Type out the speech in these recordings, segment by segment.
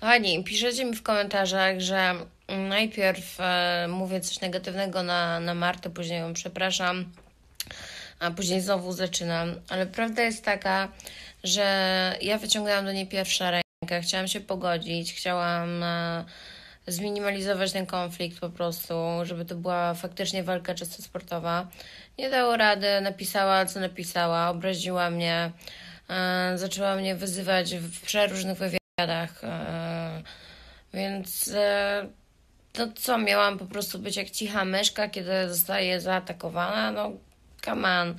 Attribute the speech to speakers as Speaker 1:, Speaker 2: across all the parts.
Speaker 1: Kochani, piszecie mi w komentarzach, że najpierw e, mówię coś negatywnego na, na Martę, później ją przepraszam, a później znowu zaczynam. Ale prawda jest taka, że ja wyciągałam do niej pierwsza rękę, chciałam się pogodzić, chciałam e, zminimalizować ten konflikt po prostu, żeby to była faktycznie walka czysto sportowa. Nie dało rady, napisała co napisała, obraziła mnie, zaczęła mnie wyzywać w przeróżnych wywiadach, e, więc e, to co, miałam po prostu być jak cicha myszka, kiedy zostaje zaatakowana? No, come on.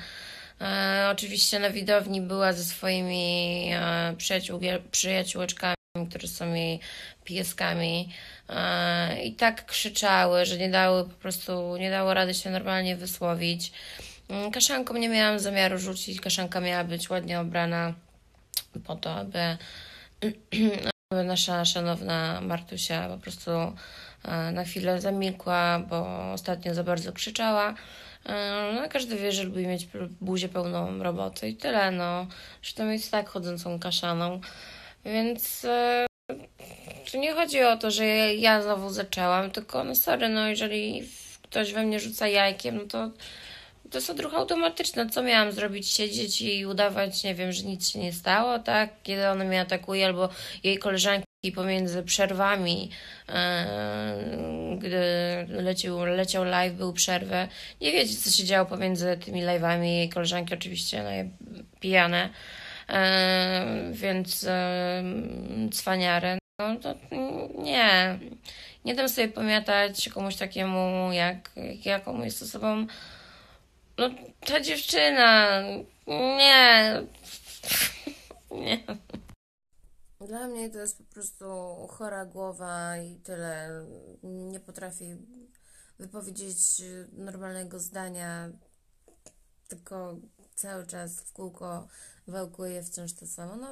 Speaker 1: E, oczywiście na widowni była ze swoimi e, przyjaciół, przyjaciółeczkami, które są jej pieskami e, i tak krzyczały, że nie dały po prostu, nie dało rady się normalnie wysłowić. Mm, Kaszanką nie miałam zamiaru rzucić, kaszanka miała być ładnie ubrana po to, aby, aby nasza szanowna Martusia po prostu e, na chwilę zamilkła, bo ostatnio za bardzo krzyczała. E, No, każdy wie, że lubi mieć buzię pełną roboty i tyle, no. Zresztą jest tak chodzącą kaszaną. Więc e, tu nie chodzi o to, że ja znowu zaczęłam, tylko no sorry, no jeżeli ktoś we mnie rzuca jajkiem, no to to jest odruch automatyczny. Co miałam zrobić? Siedzieć i udawać, nie wiem, że nic się nie stało, tak? Kiedy ona mnie atakuje, albo jej koleżanki pomiędzy przerwami, yy, gdy leciał, leciał live, był przerwę. Nie wiecie, co się działo pomiędzy tymi live'ami. Jej koleżanki oczywiście no, pijane, yy, więc yy. No to nie. Nie dam sobie pamiętać komuś takiemu, jak, jak ja komuś jest osobą no, ta dziewczyna. Nie. Nie. Dla mnie to jest po prostu chora głowa i tyle. Nie potrafi wypowiedzieć normalnego zdania, tylko cały czas w kółko wałkuje wciąż to samo. No,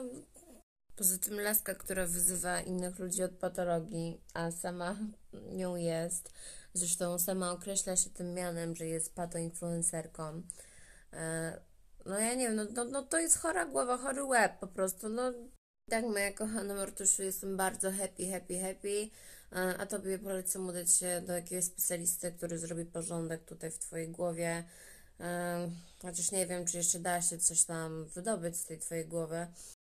Speaker 1: poza tym laska, która wyzywa innych ludzi od patologii, a sama nią jest. Zresztą sama określa się tym mianem, że jest patoinfluencerką. E, no ja nie wiem, no, no, no to jest chora głowa, chory łeb po prostu. No tak, moja kochana Martusiu, jestem bardzo happy, happy, happy. E, a tobie polecam udać się do jakiegoś specjalisty, który zrobi porządek tutaj w twojej głowie. E, chociaż nie wiem, czy jeszcze da się coś tam wydobyć z tej twojej głowy.